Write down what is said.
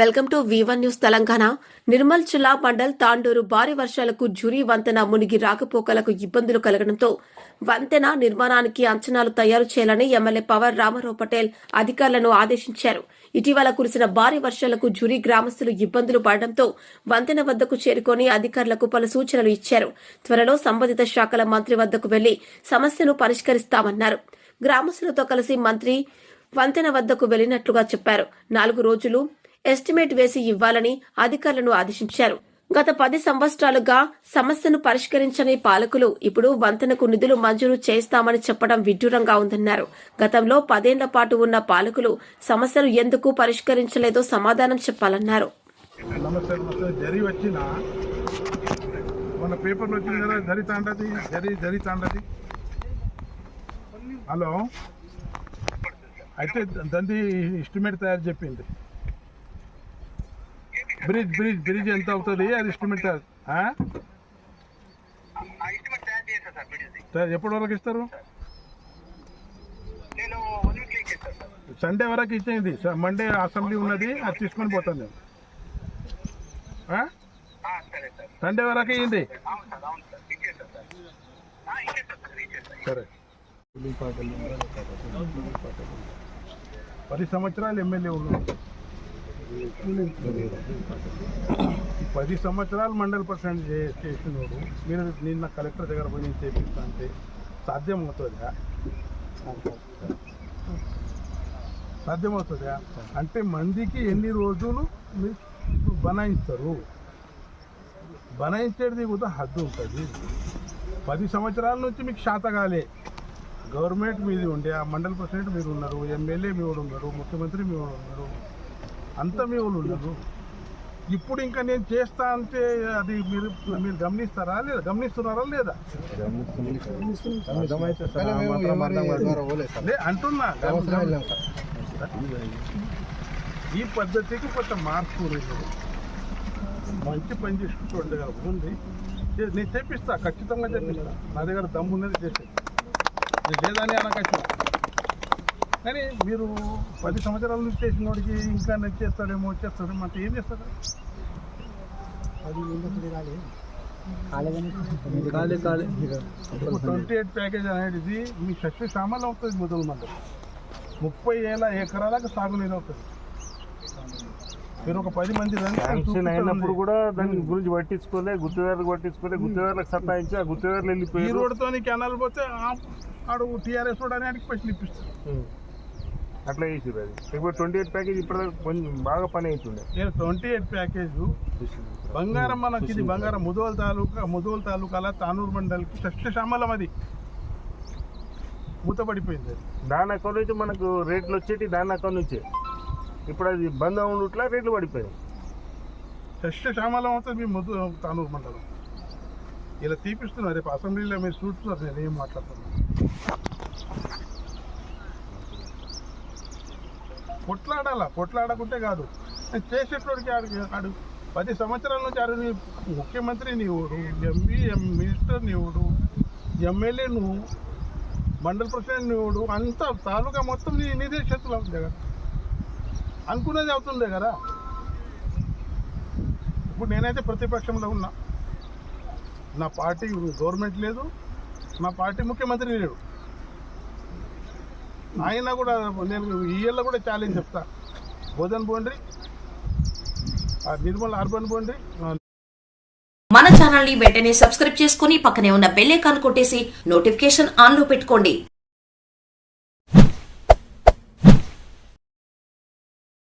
Welcome to Vivan news Telangana. Nirmal జిల్లా మండల్ తాండూరు భారీ వర్షాలకు జురీ వంతెన మునిగి రాకపోకలకు ఇబ్బందులు కలగడంతో వంతెన నిర్మాణానికి అంచనాలు తయారు చేయాలని ఎమ్మెల్యే పవర్ రామారావు పటేల్ అధికారులను ఆదేశించారు. ఇటీవల కురిసిన భారీ వర్షాలకు జురీ గ్రామస్తులు ఇబ్బందులు పడడంతో వంతెన వద్దకు చేరుకొని అధికారులకు పలు సూచనలు ఇచ్చారు. త్వరలో సంబంధిత శాఖల మంత్రి వద్దకు వెళ్ళి సమస్యను పరిష్కరిస్తామన్నారు. గ్రామస్తులతో కలిసి మంత్రి వంతెన వద్దకు వెళ్ళినట్లుగా చెప్పారు. నాలుగు రోజులు ఎస్టిమేట్ వేసి ఇవ్వాలని అధికారులను ఆదేశించారు. గత పది సంవత్సరాలుగా సమస్యను పరిష్కరించని పాలకులు ఇప్పుడు వంతెనకు నిధులు మంజూరు చేస్తామని చెప్పడం విడ్డూరంగా ఉందన్నారు. గతంలో పదేళ్ళ పాటు ఉన్న పాలకులు సమస్యను ఎందుకు పరిష్కరించలేదో సమాధానం చెప్పాలన్నారు. హలో? అయితే దాన్ని ఎస్టిమేట్ తయారు చెప్పింది. బ్రిడ్జ్ బ్రిడ్జ్ బ్రిడ్జ్ ఎంత అవుతుంది? అది చేశాను సార్. ఎప్పటి వరకు ఇస్తారు? నేను వన్ వీక్ లీక్ చేస్తాను సార్. సండే వరకు ఇచ్చేది సార్ మండే అసెంబ్లీ ఉన్నది అది తీసుకొని పోతాను నేను. సండే వరకు ఇయ్యండి. అవును సార్ అవును సార్. ఇచ్చేస్తాను సార్. ఆ, ఇచ్చేస్తాను సార్ ఇచ్చేస్తాను. సరే. పది సంవత్సరాలు ఎమ్మెల్యే ఉన్నాడు పది సంవత్సరాలు మండల పర్సెంట్ చేసినోడు. మీరు నిన్న కలెక్టర్ దగ్గర పోయి నేను చేపిస్తా అంటే సాధ్యం అవుతుందా సాధ్యమవుతుందా? అంటే మందికి ఎన్ని రోజులు మీరు బనాయిస్తారు బనాయించేది కూడా హద్దు ఉంటుంది. పది సంవత్సరాల నుంచి మీకు శాతగాలే గవర్నమెంట్ మీది ఉండే ఆ మండల ప్రెసిడెంట్ మీరు ఉన్నారు ఎమ్మెల్యే మీ ఉన్నారు ముఖ్యమంత్రి మీ ఉన్నారు. అంతా మీ ఉన్నారు ఇప్పుడు ఇంకా నేను చేస్తా అంటే అది మీరు మీరు గమనిస్తారా లేదా? గమనిస్తున్నారా లేదా? లే అంటున్నా ఈ పద్ధతికి కొంత మార్పు లేదు. మంచి పని చేసుకుంటూ దగ్గర ఉంది నేను చేపిస్తా ఖచ్చితంగా చేపిస్తా నా దగ్గర దమ్ము ఉన్నది చేసే లేదని అనకచ్చు కానీ మీరు పది సంవత్సరాల నుంచి చేసిన వాడికి ఇంకా నేను చేస్తాడేమో చేస్తాడేమో అంటే ఏం చేస్తారు? ట్వంటీ ఎయిట్ ప్యాకేజ్ అనేది మీ శక్తి సామాన్లు అవుతుంది మొదలు మంది ముప్పై వేల ఎకరాలకు సాగునీరు అవుతుంది. మీరు ఒక పది మంది రండి, శాంక్షన్. అయినప్పుడు కూడా దాని గురించి పట్టించుకోలే గుర్తువేర్లకు పట్టించుకోలే గుర్తువేర్లకు సతాయించి ఆ గుర్తువేర్లు ఈ వెళ్ళిపోయి రోడ్డుతో కెనాల్ పోతే ఆ- ఆడు టీఆర్ఎస్ రోడ్ అనేది పైసలు ఇప్పిస్తారు. అట్లా చేసిరు అది. ఇప్పుడు ట్వంటీ ఎయిట్ ప్యాకేజ్ ఇప్పుడు కొంచెం బాగా పని అవుతుండే నేను ట్వంటీ ఎయిట్ ప్యాకేజ్ బంగారం మనకి ఇది బంగారం ముదోల్ తాలూకా ముదోల్ తాలూకాల తానూరు మండలికి సస్యశ్యామలం అది. మూతపడిపోయింది దాని అకౌంట్ నుంచి మనకు రేట్లు వచ్చేటి దాని అకౌంట్ నుంచే. ఇప్పుడు అది బంద్ అవునుట్లా రేట్లు పడిపోయాయి. సస్యశ్యామలం అవుతుంది మీ ముదు తానూరు మండలం. ఇలా తీపిస్తున్నారు రేపు అసెంబ్లీలో మీరు చూస్తున్నారు నేను ఏం మాట్లాడుతున్నాను. కొట్లాడాలా? పొట్లాడకుంటే కాదు. నేను చేసేటోడికి ఆడికి ఆడు పది సంవత్సరాల నుంచి ఆడు నీ ముఖ్యమంత్రి నీవుడు ఎంపీ ఎం మినిస్టర్ నీవుడు ఎమ్మెల్యే నువ్వు మండల ప్రెసిడెంట్ నీవుడు అంతా తాలూకా మొత్తం నీ నీదే చేతులు అవుతుందే కదా. అనుకున్నది అవుతుండే కదా. ఇప్పుడు నేనైతే ప్రతిపక్షంలో ఉన్నా. నా పార్టీ గవర్నమెంట్ లేదు నా పార్టీ ముఖ్యమంత్రి లేడు. ఆయన కూడా నేను ఈఎల్లో కూడా ఛాలెంజ్ చెప్తా. బోధన్ పోండి నిర్మల్ అర్బన్ పోండి మన ఛానల్ని వెంటనే సబ్స్క్రైబ్ చేసుకుని పక్కనే ఉన్న బెల్ ఐకాన్ కొట్టేసి నోటిఫికేషన్ ఆన్లో పెట్టుకోండి.